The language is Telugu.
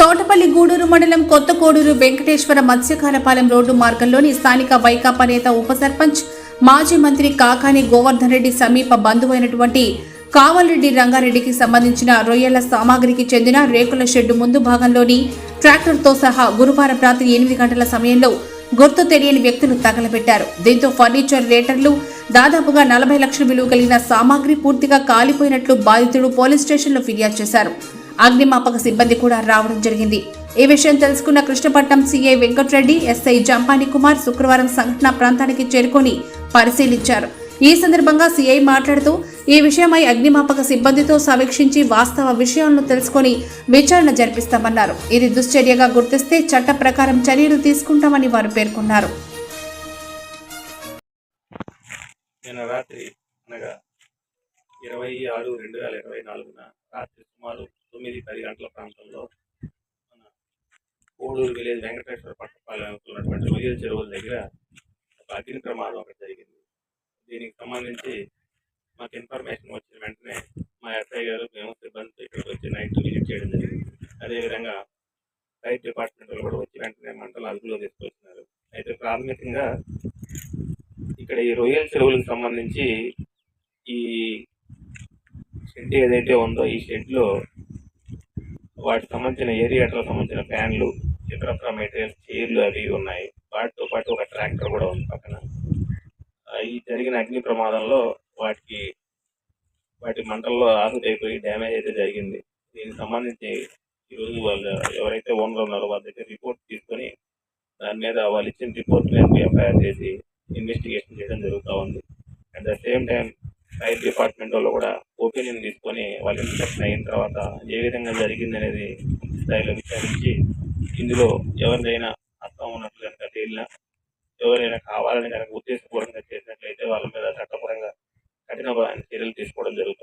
తోటపల్లి గూడూరు మండలం కొత్త కోడూరు వెంకటేశ్వర మత్స్యకారపాలెం రోడ్డు మార్గంలోని స్థానిక వైకాపా నేత ఉప సర్పంచ్ మాజీ మంత్రి కాకాని గోవర్ధన్ రెడ్డి సమీప బంధువైనటువంటి కావలరెడ్డి రంగారెడ్డికి సంబంధించిన రొయ్యల సామాగ్రికి చెందిన రేకుల షెడ్డు ముందు భాగంలోని ట్రాక్టర్తో సహా గురువారం రాత్రి ఎనిమిది గంటల సమయంలో గుర్తు తెలియని వ్యక్తులు తగలబెట్టారు. దీంతో ఫర్నిచర్ రేటర్లు దాదాపుగా నలభై లక్షల విలువ కలిగిన సామాగ్రి పూర్తిగా కాలిపోయినట్లు బాధితుడు పోలీస్ స్టేషన్లో ఫిర్యాదు చేశారు. అగ్నిమాపక సిబ్బంది కూడా రావడం జరిగింది. ఈ విషయం తెలుసుకున్న కృష్ణపట్నం సీఐ వెంకట్రెడ్డి ఎస్ఐ జంపాని కుమార్ శుక్రవారం సంఘటనా ప్రాంతానికి చేరుకొని పరిశీలించారు. ఈ సందర్భంగా సీఐ మాట్లాడుతూ ఈ విషయమై అగ్నిమాపక సిబ్బందితో సమీక్షించి వాస్తవ విషయాలను తెలుసుకొని విచారణ జరిపిస్తామన్నారు. ఇది దుశ్చర్యగా గుర్తిస్తే చట్ట ప్రకారం చర్యలు తీసుకుంటామని వారు పేర్కొన్నారు. రాత్రి అనగా ఇరవై ఆరు రెండు వేల ఇరవై నాలుగున రాత్రి సుమారు పది గంటల ప్రాంతంలో మన కోడూరు విలేజ్ వెంకటేశ్వర పట్టపాలెం ఉన్నటువంటి రొయ్యల చెరువుల దగ్గర ఒక అగ్ని ప్రమాదం ఒకటి జరిగింది. దీనికి సంబంధించి మాకు ఇన్ఫర్మేషన్ వచ్చిన వెంటనే మా ఎస్ఐ గారు మేము సిబ్బందితో ఇక్కడికి వచ్చి నైట్ విజిట్ చేయడం జరిగింది. అదేవిధంగా రైట్ డిపార్ట్మెంట్ కూడా వచ్చి వెంటనే మంటలు అదుపులో తీసుకొచ్చినారు. అయితే ప్రాథమికంగా ఇక్కడ ఈ రొయ్యల చెరువులకు సంబంధించి ఈ షెడ్ ఏదైతే ఉందో ఈ షెడ్లో వాటికి సంబంధించిన ఏరియాటలకు సంబంధించిన ఫ్యాన్లు ఇతరత్ర మెటీరియల్స్ చైర్లు అవి ఉన్నాయి. వాటితో పాటు ఒక ట్రాక్టర్ కూడా ఉంది పక్కన. ఈ జరిగిన అగ్ని ప్రమాదంలో వాటికి వాటి మంటల్లో ఆహుతి అయిపోయి డ్యామేజ్ అయితే జరిగింది. దీనికి సంబంధించి ఈరోజు వాళ్ళు ఎవరైతే ఓనర్ ఉన్నారో వాళ్ళ దగ్గర రిపోర్ట్ తీసుకొని దాని మీద వాళ్ళు ఇచ్చిన రిపోర్ట్ మీద ఎఫ్ఐఆర్ చేసి ఇన్వెస్టిగేషన్ చేయడం జరుగుతూ ఉంది. At the same time fire department వాళ్ళు కూడా ఒపీనియన్ తీసుకొని వాళ్ళ ఇన్స్పెక్షన్ అయిన తర్వాత ఏ విధంగా జరిగింది అనేది స్థాయిలో విచారించి ఇందులో ఎవరిదైనా అర్థం ఉన్నట్లు కనుక తేలినా ఎవరైనా కావాలని కనుక ఉద్దేశపూర్వకంగా చేసినట్లయితే వాళ్ళ మీద చట్టపరంగా కఠిన చర్యలు తీసుకోవడం జరుగుతుంది.